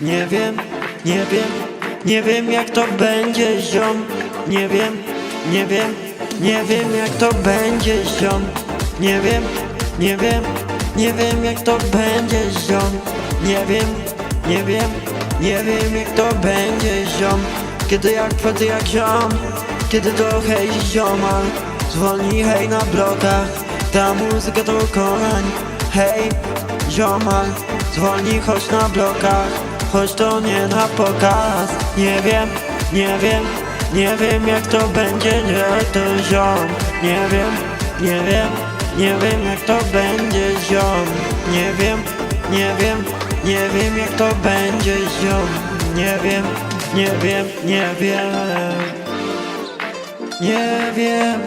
Nie wiem, nie wiem, nie wiem jak to będzie ziom. Nie wiem, nie wiem, nie wiem jak to będzie ziom. Nie wiem, nie wiem, nie wiem jak to będzie ziom. Nie wiem, nie wiem, nie wiem jak to będzie ziom. Kiedy jak wchodzę jak ziom Kiedy to hej ziomal Zwolnij hej na blokach Ta muzyka to kochań Hej ziomal Zwolnij chodź na blokach Choć to nie na pokaz Nie wiem, nie wiem Nie wiem jak to będzie Nie to ziom Nie wiem, nie wiem Nie wiem jak to będzie ziom Nie wiem, nie wiem Nie wiem jak to będzie ziom Nie wiem, nie wiem, nie wiem nie wiem,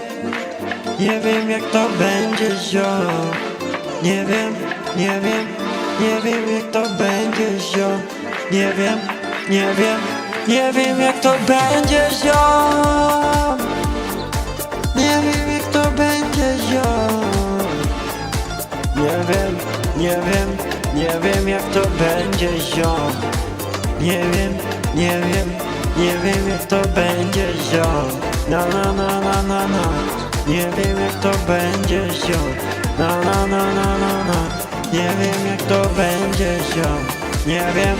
nie wiem jak to będzie ziom Nie wiem, nie wiem, nie wiem jak to będzie ziom Nie wiem, nie wiem, nie wiem jak to będzie ziom Nie wiem jak to będzie ziom Nie wiem, nie wiem, nie wiem jak to będzie ziom Nie wiem, nie wiem, nie wiem jak to będzie Na na na na na na. Nie wiem jak to będzie ziom na na na na na Nie wiem jak to będzie ziom Nie wiem,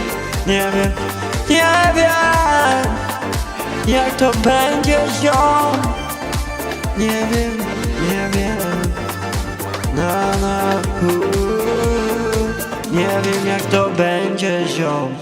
nie wiem, nie wiem Jak to będzie ziom Nie wiem, nie wiem. Na na u, Nie wiem jak to będzie ziom